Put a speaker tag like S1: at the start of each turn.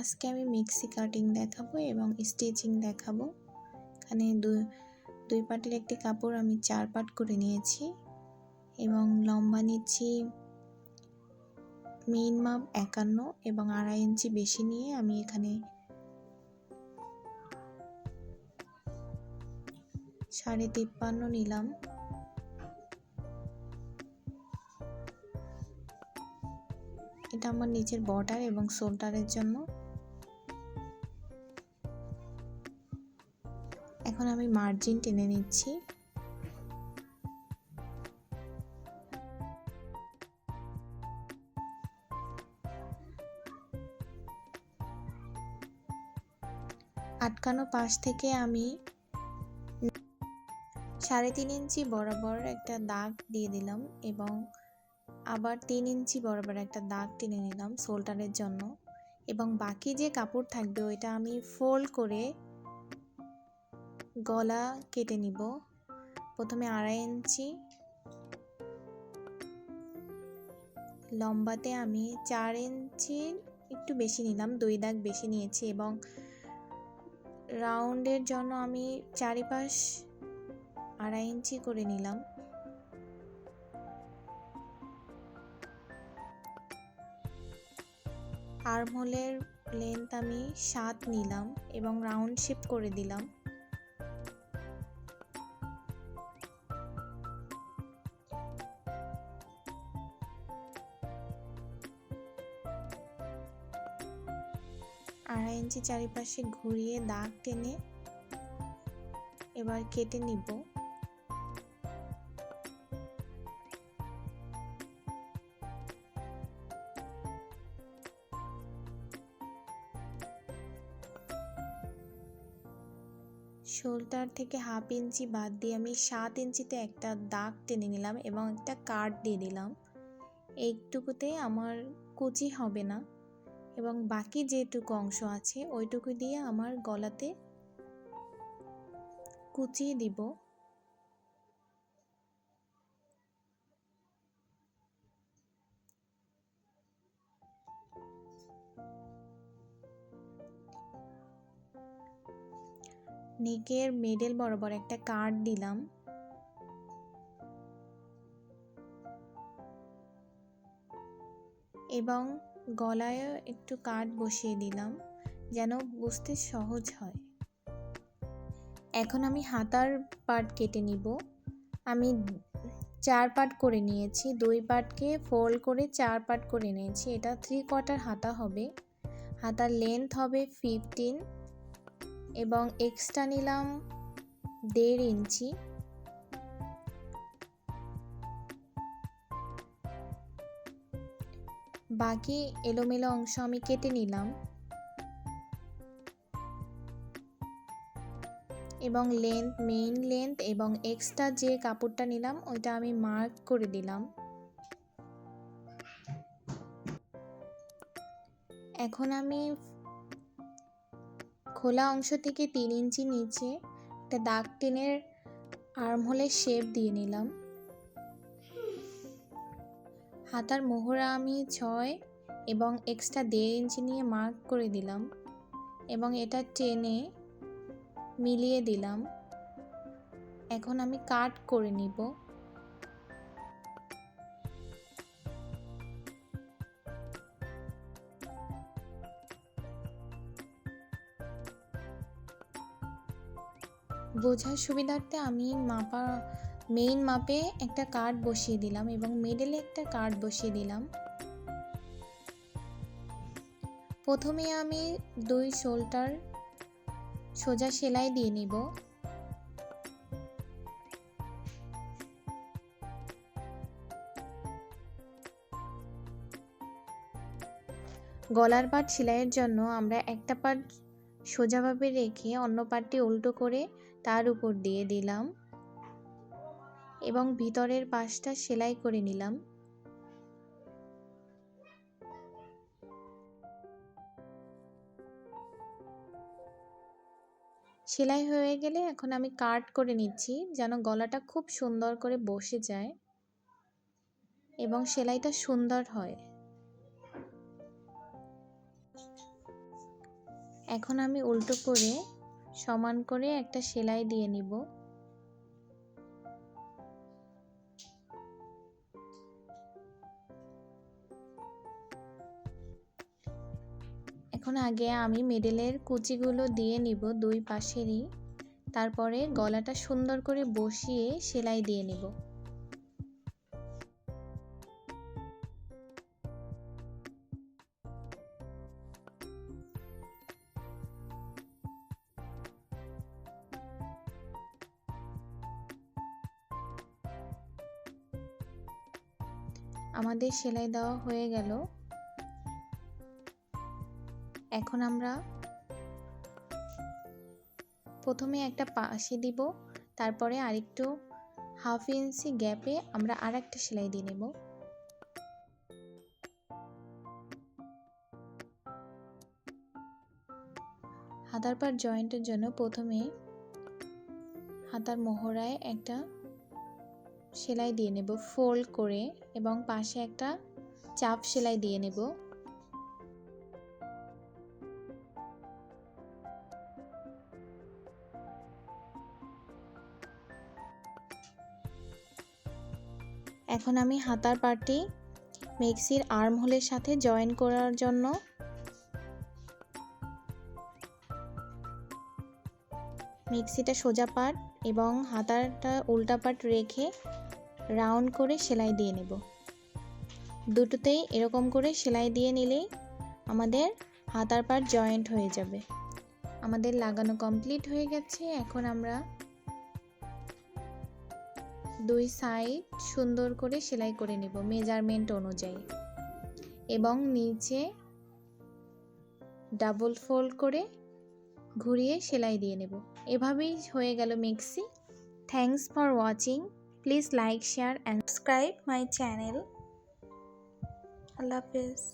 S1: আজকে আমি mixie cutting দেখাবো এবং স্টিচিং দেখাবো। এখানে দুই দুই পাটের একটি কাপড় আমি চার পাট করে নিয়েছি এবং লম্বা নিচ্ছি মেইন মাপ একান্ন এবং আড়াই ইঞ্চি বেশি নিয়ে আমি এখানে সাড়ে তিপ্পান্ন নিলাম। এটা আমার নিচের বর্ডার এবং শোল্ডারের জন্য। এখন আমি মার্জিন টেনে নিচ্ছি। আটকানো পাশ থেকে আমি সাড়ে তিন ইঞ্চি বরাবর একটা দাগ দিয়ে দিলাম এবং আবার তিন ইঞ্চি বরাবর একটা দাগ টেনে নিলাম শোল্ডারের জন্য এবং বাকি যে কাপড় থাকবে ওইটা আমি ফোল্ড করে গলা কেটে নিব। প্রথমে আড়াই ইঞ্চি। লম্বাতে আমি চার ইঞ্চি একটু বেশি নিলাম, দুই দাগ বেশি নিয়েছি এবং রাউন্ডের জন্য আমি চারিপাশ আড়াই ইঞ্চি করে নিলাম। আর্মহোলের লেন্থ আমি সাত নিলাম এবং রাউন্ড শেপ করে দিলাম। ইঞ্চি চারিপাশে ঘুরিয়ে দাগ টেনে এবার কেটে নিব। শোল্ডার থেকে হাফ ইঞ্চি বাদ দিয়ে আমি সাত ইঞ্চিতে একটা দাগ টেনে নিলাম এবং একটা কাট দিয়ে দিলাম। এইটুকুতে আমার কুচি হবে না। এবং বাকি যেটুকু অংশ আছে, ওইটুকু দিয়ে আমার গলাতে কুচিয়ে দিব। নেকের মেডেল বরাবর একটা কার্ড দিলাম। এবং গলায়ও একটু কাট বসিয়ে দিলাম, যেন বুঝতে সহজ হয়। এখন আমি হাতার পার্ট কেটে নিব। আমি চার পার্ট করে নিয়েছি, দুই পার্টকে ফোল্ড করে চার পার্ট করে নিয়েছি। এটা থ্রি কোয়ার্টার হাতা হবে। হাতার লেন্থ হবে ফিফটিন এবং এক্সট্রা নিলাম দেড় ইঞ্চি। বাকি এলোমেলো অংশ আমি কেটে নিলাম। এবং লেন্থ মেইন লেন্থ এবং এক্সট্রা যে কাপড়টা নিলাম, ওইটা আমি মার্ক করে দিলাম। এখন আমি খোলা অংশ থেকে তিন ইঞ্চি নিচে একটা দাগ টেনের আর্মহোলের শেপ দিয়ে নিলাম। হাতার মোহরা আমি ছয় এবং এক্সট্রা দেড় ইঞ্চি নিয়ে মার্ক করে দিলাম এবং এটা টেনে মিলিয়ে দিলাম। এখন আমি কাট করে নিব। বোঝার সুবিধার্থে আমি মাপা মেইন মাপে একটা কার্ড বসিয়ে দিলাম এবং মিডলে একটা কার্ড বসিয়ে দিলাম। প্রথমে আমি দুই শোল্ডার সোজা সেলাই দিয়ে নিব। গলার পাট সেলাইয়ের জন্য আমরা একটা পাট সোজাভাবে রেখে অন্য পাটটি উল্টো করে তার উপর দিয়ে দিলাম। এবং ভিতরের পাশটা সেলাই করে নিলাম। সেলাই হয়ে গেলে এখন আমি কাট করে নিচ্ছি, যেন গলাটা খুব সুন্দর করে বসে যায় এবং সেলাইটা সুন্দর হয়। এখন আমি উল্টো করে সমান করে একটা সেলাই দিয়ে নিব। এখন আগে আমি মিডলের কুচিগুলো দিয়ে নিব দুই পাশেরই। তারপরে গলাটা সুন্দর করে বসিয়ে সেলাই দিয়ে নিব। আমাদের সেলাই দেওয়া হয়ে গেল। এখন আমরা প্রথমে একটা পাশে দিব, তারপরে আরেকটু হাফ ইঞ্চি গ্যাপে আমরা আর একটা সেলাই দিয়ে নেব। হাতার পার জয়েন্টের জন্য প্রথমে হাতার মোহরায় একটা সেলাই দিয়ে নেব ফোল্ড করে এবং পাশে একটা চাপ সেলাই দিয়ে নেব। এখন আমি হাতার পাটি মিক্সির আর্ম হোলের সাথে জয়েন করার জন্য। মিক্সিটা সোজা পাট এবং হাতারটা উল্টা পাট রেখে রাউন্ড করে সেলাই দিয়ে নেব। দুটোতেই এরকম করে সেলাই দিয়ে নিলেই আমাদের হাতার পাট জয়েন্ট হয়ে যাবে। আমাদের লাগানো কমপ্লিট হয়ে গেছে। এখন আমরা দুই সাইড সুন্দর করে সেলাই করে নেব মেজারমেন্ট অনুযায়ী। এবং নিচে ডাবল ফোল্ড করে ঘুরিয়ে সেলাই দিয়ে নেব। এভাবেই হয়ে গেল mixie. Thanks for watching. Please like, share, and subscribe my channel. আল্লাহ হাফেজ।